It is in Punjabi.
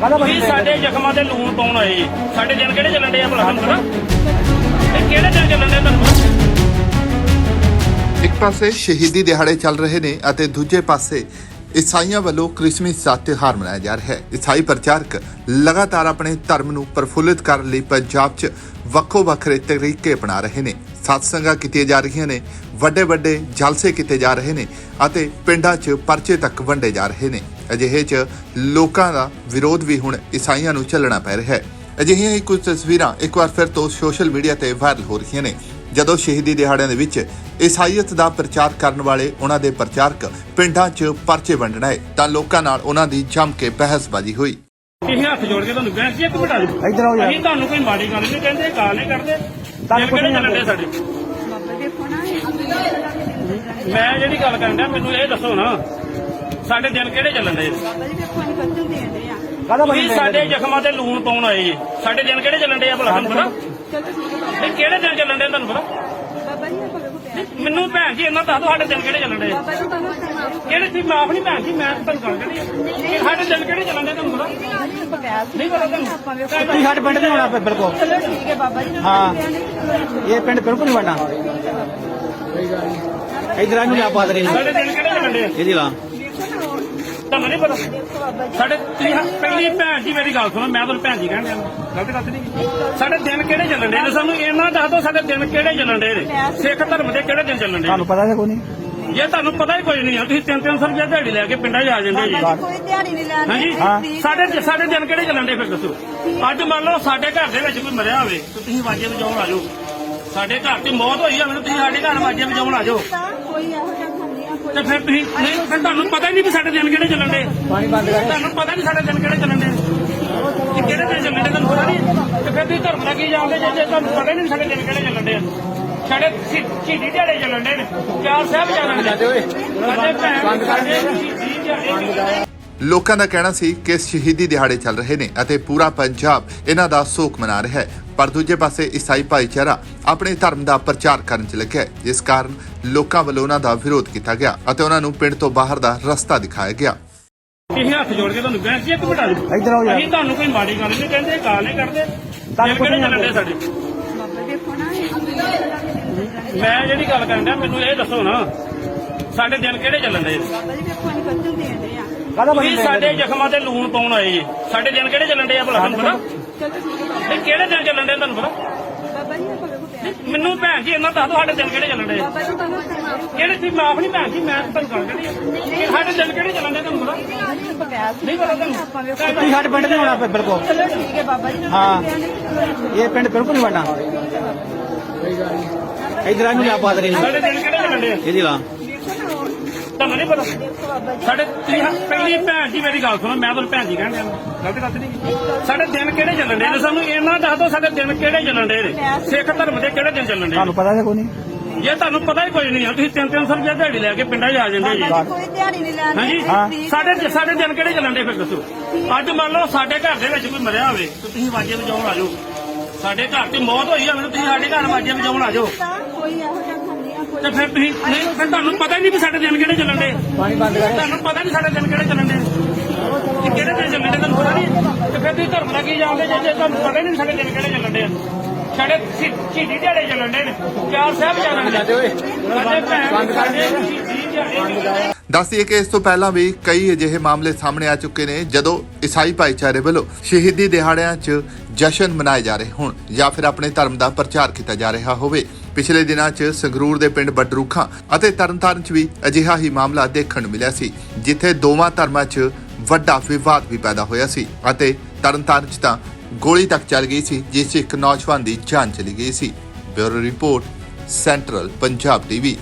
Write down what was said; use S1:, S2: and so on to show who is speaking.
S1: ਤੁਸੀਂ ਸਾਡੇ ਜ਼ਖਮਾਂ ਤੇ ਲੂਣ ਪਾਉਣ ਆਏ। ਸਾਡੇ ਦਿਨ ਕਿਹੜੇ ਚੱਲਣ ਦੇ ਆ ਭਲਾ ਤੁਹਾਨੂੰ ਪਤਾ? ਇਹ ਕਿਹੜੇ ਦਿਨ ਚੱਲਣ ਦੇ ਤੁਹਾਨੂੰ
S2: ਇੱਕ ਪਾਸੇ ਸ਼ਹੀਦੀ ਦਿਹਾੜੇ ਚੱਲ ਰਹੇ ਨੇ ਅਤੇ ਦੂਜੇ ਪਾਸੇ ਈਸਾਈਆਂ ਵੱਲੋਂ ਕ੍ਰਿਸਮਸ ਦਾ ਤਿਉਹਾਰ ਮਨਾਇਆ ਜਾ ਰਿਹਾ ਹੈ। ਈਸਾਈ ਪ੍ਰਚਾਰਕ ਲਗਾਤਾਰ ਆਪਣੇ ਧਰਮ ਨੂੰ ਪ੍ਰਫੁੱਲਿਤ ਕਰਨ ਲਈ ਪੰਜਾਬ 'ਚ ਵੱਖੋ ਵੱਖਰੇ ਤਰੀਕੇ ਅਪਣਾ ਰਹੇ ਨੇ। ਸਤਸੰਗਾਂ ਕੀਤੀਆਂ ਜਾ ਰਹੀਆਂ ਨੇ ਵੱਡੇ ਵੱਡੇ ਜਲਸੇ ਕੀਤੇ ਜਾ ਰਹੇ ਨੇ ਅਤੇ ਪਿੰਡਾਂ 'ਚ ਪਰਚੇ ਤੱਕ ਵੰਡੇ ਜਾ ਰਹੇ ਨੇ ਅਜਿਹੇ 'ਚ ਲੋਕਾਂ ਦਾ ਵਿਰੋਧ ਵੀ ਹੁਣ ਈਸਾਈਆਂ ਨੂੰ ਚੱਲਣਾ ਪੈ ਰਿਹਾ ਹੈ ਅਜਿਹੀਆਂ ਹੀ ਕੁਝ ਤਸਵੀਰਾਂ ਇੱਕ ਵਾਰ ਫਿਰ ਤੋਂ ਸੋਸ਼ਲ ਮੀਡੀਆ ਤੇ ਵਾਇਰਲ ਹੋ ਰਹੀਆਂ ਨੇ ਜਦੋਂ ਸ਼ਹੀਦੀ ਦਿਹਾੜਿਆਂ ਦੇ ਵਿੱਚ ਈਸਾਈਅਤ ਦਾ ਪ੍ਰਚਾਰ ਕਰਨ ਵਾਲੇ ਉਹਨਾਂ ਦੇ ਪ੍ਰਚਾਰਕ ਪਿੰਡਾਂ 'ਚ ਪਰਚੇ ਵੰਡਣਾ ਹੈ ਤਾਂ ਲੋਕਾਂ ਨਾਲ ਉਹਨਾਂ ਦੀ ਜੰਮ ਕੇ ਬਹਿਸਬਾਜ਼ੀ ਹੋਈ
S1: ਇਹ ਹੱਥ ਜੋੜ ਕੇ ਤੁਹਾਨੂੰ ਬੈਂਕ ਇੱਕ ਮਿੰਟ ਆ ਜਾਓ
S3: ਇੱਧਰ ਆਓ ਯਾਰ।
S1: ਅਸੀਂ ਤੁਹਾਨੂੰ ਕੋਈ ਮਾੜੀ ਗੱਲ ਨਹੀਂ ਕਹਿੰਦੇ ਗਾਲ ਨਹੀਂ ਕਰਦੇ ਦਿਨ ਕਿਹੜੇ ਚੱਲਣ ਦੇ ਸਾਡੇ? ਮੈਂ ਜਿਹੜੀ ਗੱਲ ਕਰਨ ਡਿਆ ਮੈਨੂੰ ਇਹ ਦੱਸੋ ਨਾ ਸਾਡੇ ਦਿਨ ਕਿਹੜੇ ਚੱਲਣ ਦੇ?
S3: ਕਾਹਦਾ
S1: ਤੁਸੀਂ ਸਾਡੇ ਜ਼ਖਮਾਂ ਤੇ ਲੂਣ ਪਾਉਣ ਆਏ ਜੀ। ਸਾਡੇ ਦਿਨ ਕਿਹੜੇ ਚੱਲਣ ਦੇ ਆ ਭਲਾ ਤੁਹਾਨੂੰ ਪਤਾ? ਇਹ ਕਿਹੜੇ ਦਿਨ ਚੱਲਣ ਦੇ ਤੁਹਾਨੂੰ ਪਤਾ? ਮੈਨੂੰ ਭੈਣ ਜੀ ਇਹਨਾਂ ਦੱਸ ਦਿਓ ਸਾਡੇ ਦਿਨ ਕਿਹੜੇ ਚੱਲਣ ਦੇ ਕਿਹੜੇ ਸੀ ਮਾਫ ਨਹੀਂ ਭੈਣ ਜੀ ਮੈਂ ਤੁਹਾਨੂੰ ਗੱਲ ਕਰਨੀ ਹੈ ਕਿ ਸਾਡੇ ਦਿਨ ਕਿਹੜੇ ਚੱਲਣ ਦੇ ਤੁਹਾਨੂੰ
S3: ਤੁਸੀਂ ਸਾਡੇ ਪਿੰਡ ਨਹੀਂ ਹੋਣਾ ਫਿਰ ਬਿਲਕੁਲ।
S4: ਠੀਕ ਹੈ ਬਾਬਾ ਜੀ
S3: ਹਾਂ। ਇਹ ਪਿੰਡ ਬਿਲਕੁਲ ਨਹੀਂ ਵੜਨਾ ਇਧਰ ਆ ਨੂੰ ਲਿਆ ਪਾਦਰੇ ਨੂੰ
S1: ਸਾਡੇ ਦਿਨ ਕਿਹੜੇ ਚੱਲਣ ਦੇ ਆ?
S3: ਇਹਦੀ ਲਾ।
S1: ਤੁਹਾਨੂੰ ਨਹੀਂ ਪਤਾ? ਸਾਡੇ ਤੁਸੀਂ ਹਾਂ- ਪਹਿਲੀ ਭੈਣ ਜੀ ਮੇਰੀ ਗੱਲ ਸੁਣੋ ਮੈਂ ਤੁਹਾਨੂੰ ਭੈਣ ਜੀ ਕਹਿੰਦੇ। ਗਲਤ ਗੱਲ ਤਾਂ ਨਹੀਂ ਸਾਡੇ ਦਿਨ ਕਿਹੜੇ ਚੱਲਣ ਦੇ ਨੇ? ਸਾਨੂੰ ਇਹਨਾਂ ਦੱਸ ਦਿਓ ਸਾਡੇ ਦਿਨ ਕਿਹੜੇ ਚੱਲਣ ਦੇ ਨੇ? ਸਿੱਖ ਧਰਮ ਦੇ ਕਿਹੜੇ ਦਿਨ ਚੱਲਣ ਦੇ
S3: ਤੁਹਾਨੂੰ ਪਤਾ ਹੈ ਕੋਈ ਨਹੀਂ।
S1: ਜੇ ਤੁਹਾਨੂੰ ਪਤਾ ਹੀ ਕੋਈ ਨਹੀਂ ਆ ਤੁਸੀਂ 3-300 ਰੁਪਏ ਦਿਹਾੜੀ ਲੈ ਕੇ ਪਿੰਡਾਂ 'ਚ ਆ ਜਾਂਦੇ ਜੀ।
S4: ਕੋਈ ਦਿਹਾੜੀ ਨਹੀਂ ਲੈਣੀ
S1: ਹਾਂਜੀ। ਸਾਡੇ ਸਾਡੇ ਦਿਨ ਕਿਹੜੇ ਚੱਲਣ ਦੇ ਫਿਰ ਦੱਸੋ? ਅੱਜ ਮੰਨ ਲਓ ਸਾਡੇ ਘਰ ਦੇ ਵਿੱਚ ਕੋਈ ਮਰਿਆ ਹੋਵੇ ਤੇ ਤੁਸੀਂ ਵਾਜੇ ਵਜਾਉਣ ਆ ਜਾਓ। ਸਾਡੇ ਘਰ 'ਚ ਮੌਤ ਹੋਈ ਹੋਵੇ ਤੇ ਤੁਸੀਂ ਸਾਡੇ ਘਰ ਵਾਜੇ ਵਜਾਉਣ ਆ ਜਾਓ।
S4: ਕੋਈ ਇਹੋ ਜਿਹਾ ਖਾਂਦੀ ਆ ਕੋਈ
S1: ਤੇ ਫਿਰ ਤੁਸੀਂ ਨਹੀਂ ਫਿਰ ਤੁਹਾਨੂੰ ਪਤਾ ਹੀ ਨਹੀਂ ਵੀ ਸਾਡੇ ਦਿਨ ਕਿਹੜੇ ਚੱਲਣ ਦੇ।
S3: ਪਾਣੀ ਬੰਦ ਕਰ
S1: ਤੁਹਾਨੂੰ ਪਤਾ ਨਹੀਂ ਸਾਡੇ ਦਿਨ ਕਿਹੜੇ ਚੱਲਣ ਦੇ। ਕਿ ਕਿਹੜੇ ਦਿਨ ਚੱਲਣ ਦੇ ਤੁਹਾਨੂੰ ਪਤਾ ਨਹੀਂ। ਤੇ ਫਿਰ ਤੁਸੀਂ ਧਰਮ ਦਾ ਕੀ ਜਾਣਦੇ ਜੇ ਜੇ ਤੁਹਾਨੂੰ ਪਤਾ ਹੀ ਨਹੀਂ ਸਾਡੇ ਦਿਨ ਕਿਹੜੇ ਚੱਲਣ ਦੇ ਆ। ਸਾਡੇ ਸ਼ਹੀ- ਸ਼ਹੀਦੀ ਦਿਹਾੜੇ ਚੱਲਣ ਦੇ ਨੇ। ਚਾਰ ਸਾਹਿਬ ਚੱਲਣ ਦੇ
S3: ਓਏ
S1: ਸਾਡੇ ਭੈਣ ਸਾਡੇ ਸ਼ਹੀਦੀ ਦਿਹਾੜੇ ਚੱਲਣ ਦੇ
S2: ਲੋਕਾਂ ਦਾ ਕਹਿਣਾ ਸੀ ਕਿ ਸ਼ਹੀਦੀ ਦਿਹਾੜੇ ਚੱਲ ਰਹੇ ਨੇ ਅਤੇ ਪੂਰਾ ਪੰਜਾਬ ਇਹਨਾਂ ਦਾ ਸੋਗ ਮਨਾ ਰਿਹਾ ਹੈ। ਪਰ ਦੂਜੇ ਪਾਸੇ ਈਸਾਈ ਭਾਈਚਾਰਾ ਆਪਣੇ ਧਰਮ ਦਾ ਪ੍ਰਚਾਰ ਕਰਨ 'ਚ ਲੱਗਿਆ ਹੈ। ਜਿਸ ਕਾਰਨ ਲੋਕਾਂ ਵੱਲੋਂ ਉਹਨਾਂ ਦਾ ਵਿਰੋਧ ਕੀਤਾ ਗਿਆ ਅਤੇ ਉਹਨਾਂ ਨੂੰ ਪਿੰਡ ਤੋਂ ਬਾਹਰ ਦਾ ਰਸਤਾ ਦਿਖਾਇਆ ਗਿਆ।
S1: ਇਹ ਹੱਥ ਜੋੜ ਕੇ ਤੁਹਾਨੂੰ ਬੈਂਕ ਇੱਕ ਮਿੰਟ ਆ ਜਾਓ।
S3: ਇੱਧਰ ਆਓ ਯਾਰ।
S1: ਅਸੀਂ ਤੁਹਾਨੂੰ ਕੋਈ ਮਾੜੀ ਗੱਲ ਨਹੀਂ ਕਹਿੰਦੇ ਗਾਲ ਨਹੀਂ ਕਰਦੇ। ਕਿਹੜੇ ਚੱਲਣ ਦੇ ਸਾਡੇ? ਮੈਂ ਜਿਹੜੀ ਗੱਲ ਕਰਨ ਡਿਆ ਮੈਨੂੰ ਇਹ ਦੱਸੋ ਨਾ ਸਾਡੇ ਦਿਨ ਕਿਹੜੇ ਚੱਲਣ ਦੇ?
S4: ਬਾਬਾ ਜੀ ਦੇਖੋ ਅਸੀਂ ਬੱਚੇ ਦੇਣ ਦੇ ਆ।
S3: ਕਾਹਦਾ
S1: ਤੁਸੀਂ ਸਾਡੇ ਜ਼ਖਮਾਂ ਤੇ ਲੂਣ ਪਾਉਣ ਆਏ ਜੀ। ਸਾਡੇ ਦਿਨ ਕਿਹੜੇ ਚੱਲਣ ਦੇ ਆ ਭਲਾ ਤੁਹਾਨੂੰ ਪਤਾ?
S4: ਚਲੋ ਠੀਕ ਹੈ
S1: ਕਿਹੜੇ ਦਿਨ ਚੱਲਣ ਦੇ ਤੁਹਾਨੂੰ ਪਤਾ?
S4: ਬਾਬਾ ਜੀ ਆਪਾਂ ਵੇਖੋ ਪਿਆ
S1: ਮੈਨੂੰ ਭੈਣ ਜੀ ਇਹਨਾਂ ਦੱਸ ਦਿਓ ਸਾਡੇ ਦਿਨ ਕਿਹੜੇ ਚੱਲਣ ਦੇ
S4: ਬਾਬਾ ਜੀ ਤੁਹਾਨੂੰ ਕਰਨਾ
S1: ਕਿਹੜੇ ਸੀ ਮਾਫ ਨਹੀਂ ਭੈਣ ਜੀ ਮੈਂ ਤੁਹਾਨੂੰ ਗੱਲ ਕਰਨੀ ਕਿ ਸਾਡੇ ਦਿਨ ਕਿਹੜੇ ਚੱਲਣ ਦੇ ਤੁਹਾਨੂੰ ਪਤਾ? ਨਹੀਂ ਪਤਾ
S4: ਆਪਾਂ ਵੇਖੋ
S1: ਤੁਹਾਨੂੰ
S3: ਤੁਸੀਂ ਸਾਡੇ ਪਿੰਡ ਨਹੀਂ ਹੋਣਾ ਫਿਰ ਬਿਲਕੁਲ।
S4: ਚਲੋ ਠੀਕ ਹੈ ਬਾਬਾ ਜੀ
S3: ਹਾਂ। ਇਹ ਪਿੰਡ ਬਿਲਕੁਲ ਨਹੀਂ ਵੜਨਾ। ਇਧਰ ਆ ਨੂੰ ਲਿਆ ਪਾਦਰੇ ਨੂੰ।
S1: ਸਾਡੇ ਦਿਨ ਕਿਹੜੇ ਦੇ ਆ?
S3: ਇਹਦੀ ਲਾ।
S1: ਤੁਹਾਨੂੰ ਨਹੀਂ ਪਤਾ? ਸਾਡੇ ਤੁਸੀਂ ਹਾਂ- ਪਹਿਲੀ ਭੈਣ ਜੀ ਮੇਰੀ ਗੱਲ ਸੁਣੋ ਮੈਂ ਤੁਹਾਨੂੰ ਭੈਣ ਜੀ ਕਹਿੰਦੇ ਗਲਤ ਗੱਲ ਤਾਂ ਨਹੀਂ ਸਾਡੇ ਦਿਨ ਕਿਹੜੇ ਚੱਲਣ ਦੇ ਨੇ? ਸਾਨੂੰ ਇਹਨਾਂ ਦੱਸ ਦਿਓ ਸਾਡੇ ਦਿਨ ਕਿਹੜੇ ਚੱਲਣ ਦੇ ਨੇ? ਸਿੱਖ ਧਰਮ ਦੇ ਕਿਹੜੇ ਦਿਨ ਚੱਲਣ ਦੇ
S3: ਤੁਹਾਨੂੰ ਪਤਾ ਹੈ ਕੋਈ ਨਹੀਂ।
S1: ਜੇ ਤੁਹਾਨੂੰ ਪਤਾ ਹੀ ਕੋਈ ਨਹੀਂ ਆ ਤੁਸੀਂ 3-300 ਰੁਪਏ ਦਿਹਾੜੀ ਲੈ ਕੇ ਪਿੰਡਾਂ 'ਚ ਆ ਜਾਂਦੇ ਜੀ।
S4: ਬਾਬਾ ਜੀ ਕੋਈ ਦਿਹਾੜੀ ਨਹੀਂ ਲੈਣੀ
S1: ਹਾਂਜੀ?
S3: ਹਾਂ।
S1: ਸਾਡੇ ਸਾਡੇ ਦਿਨ ਕਿਹੜੇ ਚੱਲਣ ਦੇ ਫਿਰ ਦੱਸੋ? ਅੱਜ ਮੰਨ ਲਓ ਸਾਡੇ ਘਰ ਦੇ ਵਿੱਚ ਕੋਈ ਮਰਿਆ ਹੋਵੇ ਤੇ ਤੁਸੀਂ ਵਾਜੇ ਵਜਾਉਣ ਆ ਜਾਓ। ਸਾਡੇ ਘਰ 'ਚ ਮੌਤ ਹੋਈ ਹੋਵੇ ਤੇ ਤੁਸੀਂ ਸਾਡੇ ਘਰ ਵਾਜੇ ਵਜਾਉਣ ਆ ਜਾਓ।
S4: ਕੋਈ ਇਹੋ ਜਿਹਾ ਖਾਂਦੀ ਆ ਕੋਈ
S1: ਤੇ ਫਿਰ ਤੁਸੀਂ ਨਹੀਂ ਫਿਰ ਤੁਹਾਨੂੰ ਪਤਾ ਹੀ ਨਹੀਂ ਵੀ ਸਾਡੇ ਦਿਨ ਕਿਹੜੇ ਚੱਲਣ ਦੇ।
S3: ਪਾਣੀ ਬੰਦ ਕਰ
S1: ਤੁਹਾਨੂੰ ਪਤਾ ਨਹੀਂ ਸਾਡੇ ਦਿਨ ਕਿਹੜੇ ਚੱਲਣ ਦੇ। ਕਿ ਕਿਹੜੇ ਦਿਨ ਚੱਲਣ ਦੇ ਤੁਹਾਨੂੰ ਪਤਾ ਨਹੀਂ। ਤੇ ਫਿਰ ਤੁਸੀਂ ਧਰਮ ਦਾ ਕੀ ਜਾਣਦੇ ਜੇ ਜੇ ਤੁਹਾਨੂੰ ਪਤਾ ਹੀ ਨਹੀਂ ਸਾਡੇ ਦਿਨ ਕਿਹੜੇ ਚੱਲਣ ਦੇ। ਆ ਸਾਡੇ ਸ਼ਹੀ- ਸ਼ਹੀਦੀ ਦਿਹਾੜੇ ਚੱਲਣ ਦੇ ਨੇ। ਚਾਰ ਸਾਹਿਬ ਚੱਲਣ ਦੇ
S3: ਓਏ
S1: ਸਾਡੇ ਭੈਣ ਸਾਡੇ ਸ਼ਹੀਦੀ ਦਿਹਾੜੇ ਚੱਲਣ ਦੇ।
S2: ਦੱਸਦੀਏ ਕਿ ਇਸ ਤੋਂ ਪਹਿਲਾਂ ਵੀ ਕਈ ਅਜਿਹੇ ਮਾਮਲੇ ਸਾਹਮਣੇ ਆ ਚੁੱਕੇ ਨੇ, ਜਦੋਂ ਈਸਾਈ ਭਾਈਚਾਰੇ ਵੱਲੋਂ ਸ਼ਹੀਦੀ ਦਿਹਾੜਿਆਂ 'ਚ ਜਸ਼ਨ ਮਨਾਏ ਜਾ ਰਹੇ ਹੋਣ ਜਾਂ ਫਿਰ ਆਪਣੇ ਧਰਮ ਦਾ ਪ੍ਰਚਾਰ ਕੀਤਾ ਜਾ ਰਿਹਾ ਹੋਵੇ। ਪਿਛਲੇ ਦਿਨਾਂ 'ਚ ਸੰਗਰੂਰ ਦੇ ਪਿੰਡ ਬੱਡਰੂਖਾਂ ਅਤੇ ਤਰਨਤਾਰਨ 'ਚ ਵੀ ਅਜਿਹਾ ਹੀ ਮਾਮਲਾ ਦੇਖਣ ਨੂੰ ਮਿਲਿਆ ਸੀ, ਜਿੱਥੇ ਦੋਵਾਂ ਧਰਮਾਂ 'ਚ ਵੱਡਾ ਵਿਵਾਦ ਵੀ ਪੈਦਾ ਹੋਇਆ ਸੀ ਅਤੇ ਤਰਨਤਾਰਨ 'ਚ ਤਾਂ ਗੋਲੀ ਤੱਕ ਚੱਲ ਗਈ ਸੀ, ਜਿਸ 'ਚ ਇੱਕ ਨੌਜਵਾਨ ਦੀ ਜਾਨ ਚਲੀ ਗਈ ਸੀ। Bureau report, central Punjab TV.